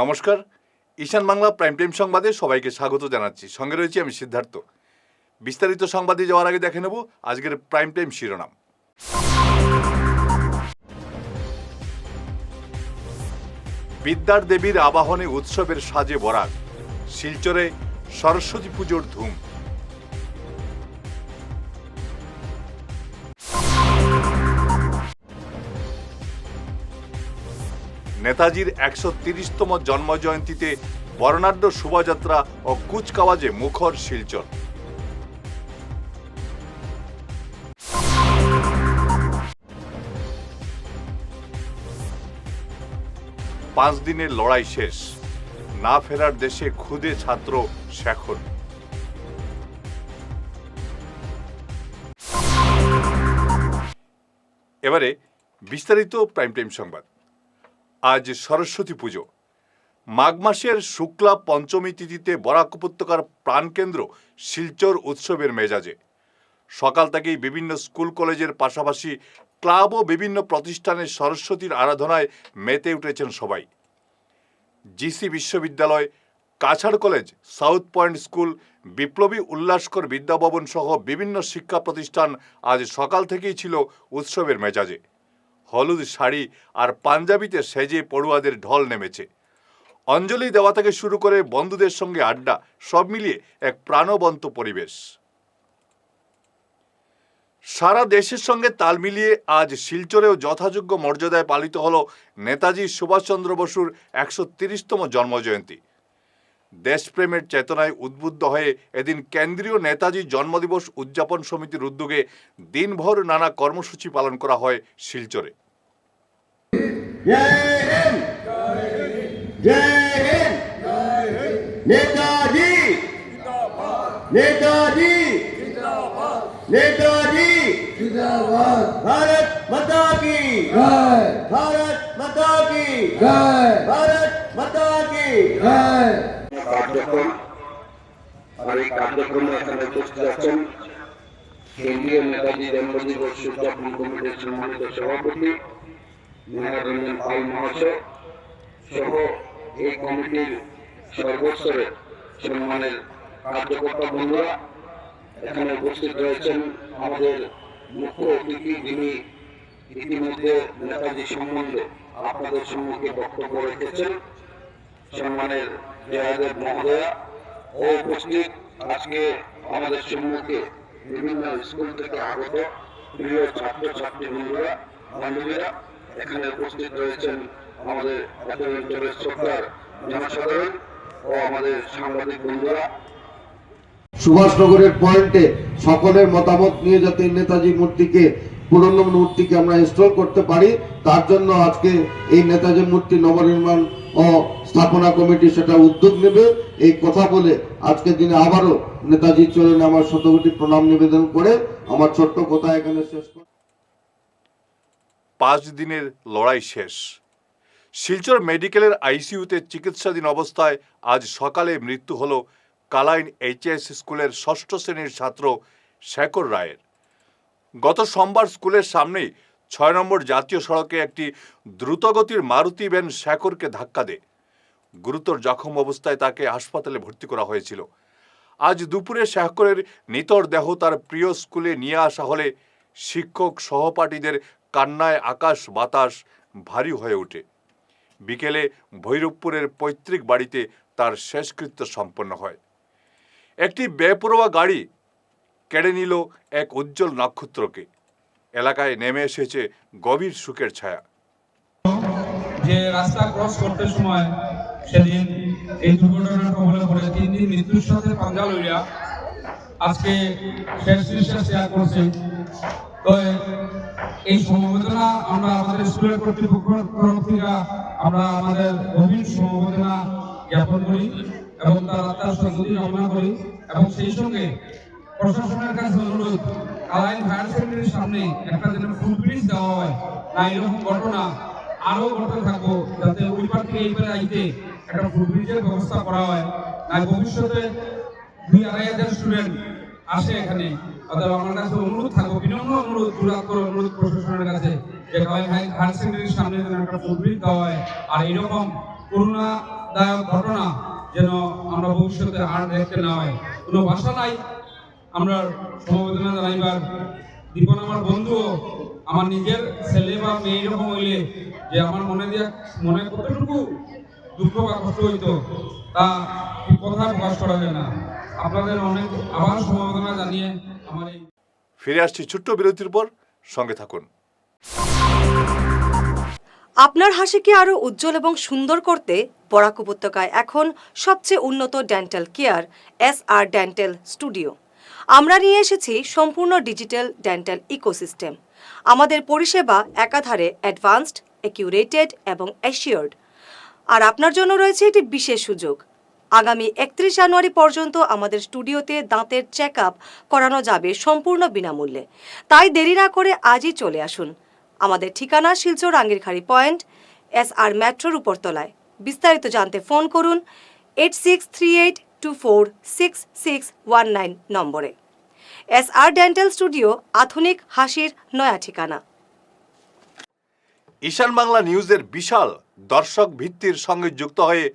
নমস্কার। ঈশান Bangla prime time সংবাদে সবাইকে স্বাগত জানাচ্ছি। সঙ্গে রয়েছি আমি সিদ্ধার্থ। বিস্তারিত সংবাদে যাওয়ার আগে দেখে নেব আজকের প্রাইম টাইম শিরোনাম। বিদ্যার দেবীর আবাহনে উৎসবের সাজে বরাক। শিলচরে সরস্বতী পুজোর ধুম। নেতাজির একশো তিরিশতম জন্মজয়ন্তীতে বর্ণাঢ্য শোভাযাত্রা ও কুচকাওয়াজে মুখর শিলচর। পাঁচ দিনের লড়াই শেষ। না ফেরার দেশে খুদে ছাত্র শেখর। এবারে বিস্তারিত প্রাইম টাইম সংবাদ। আজ সরস্বতী পুজো। মাঘ মাসের শুক্লা পঞ্চমী তিথিতে বরাক উপত্যকার প্রাণকেন্দ্র শিলচর উৎসবের মেজাজে। সকাল থেকেই বিভিন্ন স্কুল কলেজের পাশাপাশি ক্লাব ও বিভিন্ন প্রতিষ্ঠানে সরস্বতীর আরাধনায় মেতে উঠেছেন সবাই। জিসি বিশ্ববিদ্যালয়, Cachar college, south point school, Biplobi Ullaskar Vidyabhavan সহ বিভিন্ন শিক্ষা প্রতিষ্ঠান আজ সকাল থেকেই ছিল উৎসবের মেজাজে। হলুদ শাড়ি আর পাঞ্জাবিতে সেজে পড়ুয়াদের ঢল নেমেছে। অঞ্জলি দেওয়া থেকে শুরু করে বন্ধুদের সঙ্গে আড্ডা, সব মিলিয়ে এক প্রাণবন্ত পরিবেশ। সারা দেশের সঙ্গে তাল মিলিয়ে আজ শিলচরেও যথাযোগ্য মর্যাদায় পালিত হল নেতাজি সুভাষচন্দ্র বসুর একশো তিরিশতম জন্মজয়ন্তী। দেশপ্রেমের চেতনায় উদ্বুদ্ধ হয়ে এদিন কেন্দ্রীয় নেতাজি জন্মদিবস উদযাপন সমিতির উদ্যোগে দিনভর নানা কর্মসূচি পালন করা হয় শিলচরে। ভারত ভারত মাতা কি ভারত মাতা কি কার্যক্রম আর এই কার্যক্রমে এখানে উপস্থিত আছেন কেন্দ্রীয় নেতাজি জন্মদিবস উদযাপন কমিটির সম্মানিত সভাপতি মেহর রঞ্জন পাল মহাশয় সহ এই কমিটির সর্বস্তরে সম্মানের কার্যকর্তা বন্ধুরা এখানে উপস্থিত রয়েছেন আমাদের মুখ্য অতিথি যিনি ইতিমধ্যে নেতাজি সম্বন্ধে আপনাদের সম্মুখে বক্তব্য রেখেছেন। সম্মানের মহোদয়া ও উপস্থিত আজকে আমাদের সম্মুখে বিভিন্ন স্কুল থেকে আগত প্রিয় বন্ধুরা, বান্ধবীরা, এখানে উপস্থিত রয়েছেন আমাদের এত অঞ্চলের শ্রদ্ধার জনসাধারণ ও আমাদের সাংবাদিক বন্ধুরা। সুভাষনগরের পয়েন্টে সকলের মতামত নিয়ে যাতে নেতাজি মূর্তিকে পুরনো মূর্তিকে আমরা ইনস্টল করতে পারি। তার জন্য আজকে এই নেতাজি মূর্তি নবনির্মাণ ও স্থাপনা কমিটি সেটা উদ্যোগ নেবে। এই কথা বলে আজকের দিনে আবারও নেতাজি চরণে আমার শতকোটি প্রণাম নিবেদন করে। আমার ছোট্ট কথা এখানে শেষ করি পাঁচ দিনের লড়াই শেষ। শিলচর মেডিকেলের আইসিইউতে চিকিৎসাধীন অবস্থায় আজ সকালে মৃত্যু হল কালাইন এইচএস স্কুলের ষষ্ঠ শ্রেণির ছাত্র শেখর রায়ের। গত সোমবার স্কুলের সামনেই ছয় নম্বর জাতীয় সড়কে একটি দ্রুতগতির মারুতি ভ্যান শেখরকে ধাক্কা দেয়। গুরুতর জখম অবস্থায় তাকে হাসপাতালে ভর্তি করা হয়েছিল। আজ দুপুরে শেখরের নিতর দেহ তার প্রিয় স্কুলে নিয়ে আসা হলে শিক্ষক সহপাঠীদের কান্নায় আকাশ বাতাস ভারী হয়ে ওঠে। বিকেলে ভৈরবপুরের পৈতৃক বাড়িতে তার শেষকৃত্য সম্পন্ন হয়। একটি বেপরোয়া গাড়ি কেড়ে নিল এক উজ্জ্বল নক্ষত্রকে। এলাকায় নেমে এসেছে গভীর সুখের ছায়া। যে রাস্তা ক্রস করতে সময় সেদিন এই দুর্ঘটনার কবলে পড়ে তিন দিন মৃত্যুর সাথে পাঞ্জা লইয়া আজকে শেষ নিঃশ্বাস ত্যাগ করছে। তো এই সমবেদনা আমরা আমাদের স্কুলের কর্তৃপক্ষ তরফ থেকে আমরা আমাদের গভীর সমবেদনা জ্ঞাপন করি এবং তার আত্মার সদ্গতি কামনা করি এবং সেই সঙ্গে প্রশাসনের কাছে অনুরোধ আলাইন হায়ার সেকেন্ডারির সামনে একটা যেন ফুটপ্রিন্ট দেওয়া হয়। না, এরকম ঘটনা আরও ঘটতে থাকব, যাতে ওই পার থেকে এই পারে আইতে একটা ফুটপ্রিন্টের ব্যবস্থা করা হয়। না, ভবিষ্যতে দুই আড়াই হাজার স্টুডেন্ট আসে এখানে। অতএব আমার কাছে অনুরোধ থাকব, বিনম্র অনুরোধ জোরাত করে অনুরোধ প্রশাসনের কাছে যে কালাই হায়ার সেকেন্ডারির সামনে যেন একটা ফুটব্রিজ দেওয়া হয়। আর এরকম করুণাদায়ক ঘটনা যেন আমরা ভবিষ্যতে আর দেখতে না হয়। কোনো ভাষা নাই আমরা সমবেদনা জানাইবার দীপন আমার বন্ধুও আমার নিজের ছেলে বা মেয়ে এরকম হইলে যে আমার মনে দিয়ে মনে কতটুকু দুঃখ বা কষ্ট হইতো তা কথা প্রকাশ করা যায় না। আপনাদের অনেক আবার সমবেদনা জানিয়ে আমার এই ফিরে আসছি ছোট্ট বিরতির পর সঙ্গে থাকুন। আপনার হাসিকে আরও উজ্জ্বল এবং সুন্দর করতে বরাক উপত্যকায় এখন সবচেয়ে উন্নত dental care S R dental studio. আমরা নিয়ে এসেছি সম্পূর্ণ ডিজিটাল ডেন্টাল ইকোসিস্টেম। আমাদের পরিষেবা একাধারে অ্যাডভান্সড, অ্যাকিউরেটেড এবং অ্যাসিওর্ড। আর আপনার জন্য রয়েছে একটি বিশেষ সুযোগ। আগামী একত্রিশ জানুয়ারি পর্যন্ত আমাদের স্টুডিওতে দাঁতের চেক আপ করানো যাবে সম্পূর্ণ বিনামূল্যে। তাই দেরি না করে আজই চলে আসুন। আমাদের ঠিকানা Silchar Angirkhari point S R মেট্রোর উপরতলায়। বিস্তারিত জানতে ফোন করুন, eight six three eight two four six six one nine নম্বরে। এস আর ডেন্টাল স্টুডিও, আধুনিক হাসির নয়া ঠিকানা। ঈশান বাংলা নিউজের বিশাল দর্শক ভিত্তির সঙ্গে যুক্ত হয়ে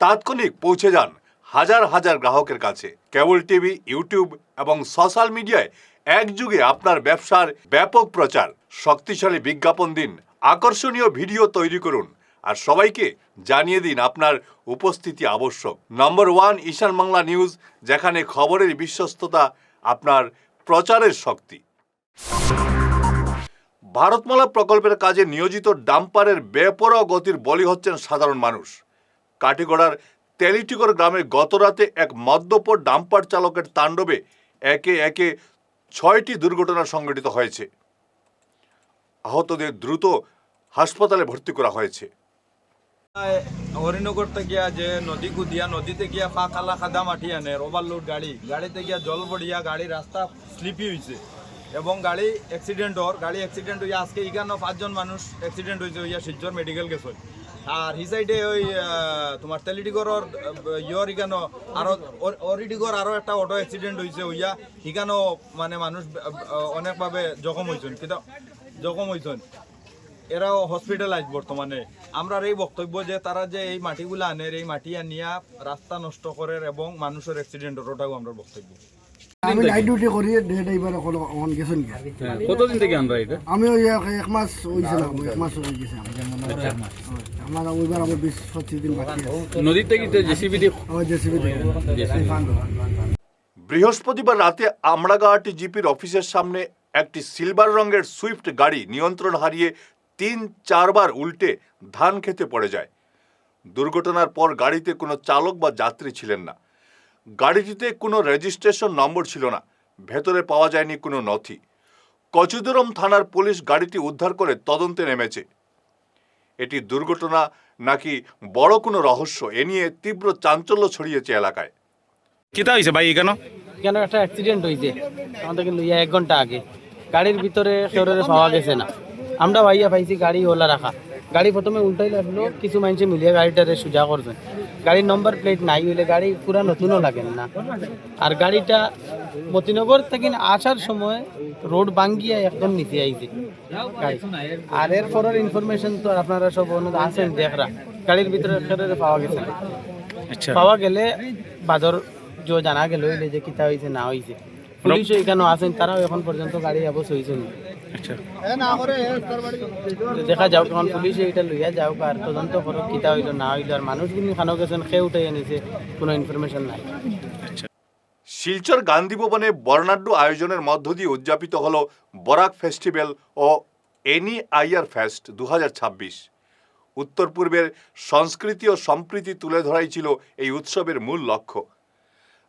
তাৎক্ষণিক পৌঁছে যান হাজার হাজার গ্রাহকের কাছে। কেবল টিভি, ইউটিউব এবং সোশ্যাল মিডিয়ায় একযুগে আপনার ব্যবসার ব্যাপক প্রচার। শক্তিশালী বিজ্ঞাপন দিন, আকর্ষণীয় ভিডিও তৈরি করুন আর সবাইকে জানিয়ে দিন আপনার উপস্থিতি আবশ্যক। Number one, Ishan Bangla news, যেখানে খবরের বিশ্বস্ততা আপনার প্রচারের শক্তি। ভারতমালা প্রকল্পের কাজে নিয়োজিত ডাম্পারের বেপরোয়া গতির বলি হচ্ছেন সাধারণ মানুষ। কাটিগড়ার তেলিটিগড় গ্রামে গতরাতে এক মদ্যপ ডাম্পার চালকের তাণ্ডবে একে একে ছয়টি দুর্ঘটনা সংঘটিত হয়েছে। আহতদের দ্রুত হাসপাতালে ভর্তি করা হয়েছে। হরিনগর থেকে যে নদী কুদিয়া নদীতে গিয়া ফা খালা খাদা মাটি আনে ওভারলোড গাড়ি। গাড়িতে গিয়া জল পড়িয়া গাড়ি রাস্তা স্লিপি হয়েছে এবং গাড়ি অ্যাক্সিডেন্ট হওয়ার, গাড়ি অ্যাক্সিডেন্ট হইয়া আজকে এখানে পাঁচজন মানুষ অ্যাক্সিডেন্ট হয়েছে হইয়া শিলচর মেডিকেল গেছে আর হি সাইডে ওই তোমার তেলিডিগড়র ইয়র ইখানো আরও অরিডিগড় আরও একটা অটো অ্যাক্সিডেন্ট হয়েছে হইয়া ইখানো মানে মানুষ অনেকভাবে জখম হয়েছেন কিন্তু জখম হয়েছেন এরাও হসপিটালাইজ বর্তমানে। আমরা এই বক্তব্য যে তারা যে এই মাটিগুলো আনে এই মাটি আনিয়া রাস্তা নষ্ট করে এবং মানুষের অ্যাক্সিডেন্ট ওটাও আমরা বক্তব্য। আমি নাইট ডিউটি করি ডে ড্রাইভার এখন অন গেছেন কতদিন থেকে আমরা এটা? আমি ওই এক এক মাস হয়েছিলাম এক মাস হয়ে গেছে আমার। আমার ওইবার আমার বিশ পঁচিশ দিন বাকি নদীর থেকে জেসিবি দিয়ে জেসিবি বৃহস্পতিবার রাতে আমড়াগাহাটি জিপির অফিসের সামনে একটি সিলভার রঙের সুইফট গাড়ি নিয়ন্ত্রণ হারিয়ে তিন চারবার উল্টে ধান খেতে পড়ে যায়। দুর্ঘটনার পর গাড়িতে কোনো চালক বা যাত্রী ছিলেন না। গাড়িটিতে কোনো রেজিস্ট্রেশন নম্বর ছিল না। ভেতরে পাওয়া যায়নি কোনো নথি। কচুদুরম থানার পুলিশ গাড়িটি উদ্ধার করে তদন্তে নেমেছে। এটি দুর্ঘটনা নাকি বড় কোনো রহস্য? এ নিয়ে তীব্র চাঞ্চল্য ছড়িয়েছে এলাকায়। কিতা হয়েছে ভাই এখানে? কেন একটা অ্যাক্সিডেন্ট হয়েছে আমাদের কিন্তু এক ঘণ্টা আগে। গাড়ির ভিতরে কেউরে পাওয়া গেছে না। আমরা ভাইয়া পাইছি গাড়ি ওলা রাখা। গাড়ি প্রথমে উল্টাই লাগল কিছু মানুষে মিলিয়ে গাড়িটারে সোজা করছেন গাড়ির নম্বর প্লেট নাই হইলে গাড়ি পুরা নতুনও লাগেন না। আর গাড়িটা মতিনগর থেকে আসার সময় রোড ভাঙ্গিয়া একদম নিচে আইছে। আর এর পরের ইনফরমেশন তো আপনারা সব আছেন দেখরা। গাড়ির ভিতরে পাওয়া গেছে আচ্ছা। পাওয়া গেলে বাদর যে জানা গেল যে কিতা হয়েছে না হয়েছে পুলিশও এখানে আছেন তারাও এখন পর্যন্ত গাড়ি আবস হয়েছে না। আচ্ছা। দেখা যাও এখন পুলিশে এটা লইয়া যাও আর তদন্ত করো কিতা হইল না হইল আর মানুষগুলি খানো গেছেন খেয়ে উঠে এনেছে কোনো ইনফরমেশন নাই। শিলচর গান্ধী ভবনে বর্ণাঢ্য আয়োজনের মধ্য দিয়ে উদযাপিত হল বরাক ফেস্টিভ্যাল ও এনি আইয়ার ফেস্ট দু হাজার ছাব্বিশ উত্তর পূর্বের সংস্কৃতি ও সম্প্রীতি তুলে ধরাই ছিল এই উৎসবের মূল লক্ষ্য।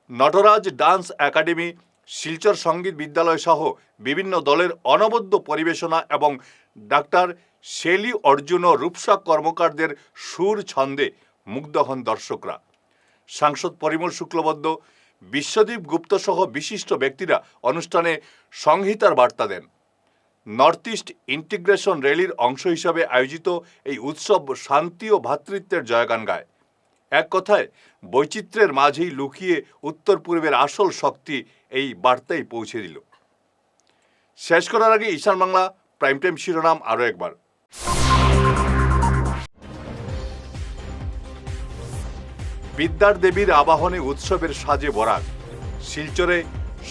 নটরাজ ডান্স একাডেমি শিলচর সংগীত বিদ্যালয় সহ বিভিন্ন দলের অনবদ্য পরিবেশনা এবং ডাক্তার শেলি অর্জুন ও রূপসা কর্মকারদের সুর ছন্দে মুগ্ধ হন দর্শকরা। সাংসদ পরিমল শুক্লবদ্ধ বিশ্বদীপ গুপ্ত সহ বিশিষ্ট ব্যক্তিরা অনুষ্ঠানে সংহিতার বার্তা দেন। নর্থ ইস্ট ইন্টিগ্রেশন র্যালির অংশ হিসাবে আয়োজিত এই উৎসব শান্তি ও ভ্রাতৃত্বের জয়গান গায়। এক কথায়, বৈচিত্র্যের মাঝেই লুকিয়ে উত্তর পূর্বের আসল শক্তি এই বার্তাই পৌঁছে দিল। শেষ করার আগে ঈশান বাংলা প্রাইম টাইম শিরোনাম আরও একবার। বিদ্যার দেবীর আবাহনে উৎসবের সাজে বরাক, শিলচরে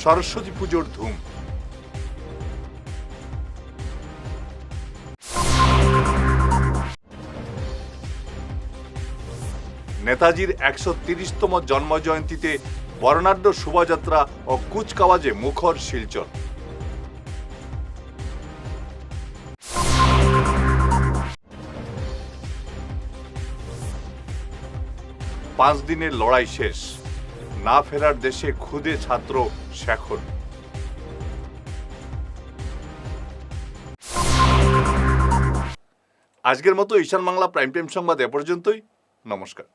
সরস্বতী পুজোর ধুম। নেতাজির একশো তিরিশতম জন্মজয়ন্তীতে বর্ণাঢ্য শোভাযাত্রা ও কুচকাওয়াজে মুখর শিলচর। পাঁচ দিনের লড়াই শেষ। না ফেরার দেশে খুদে ছাত্র শেখর। আজকের মতো ঈশান বাংলা প্রাইম টাইম সংবাদ এ পর্যন্তই। নমস্কার।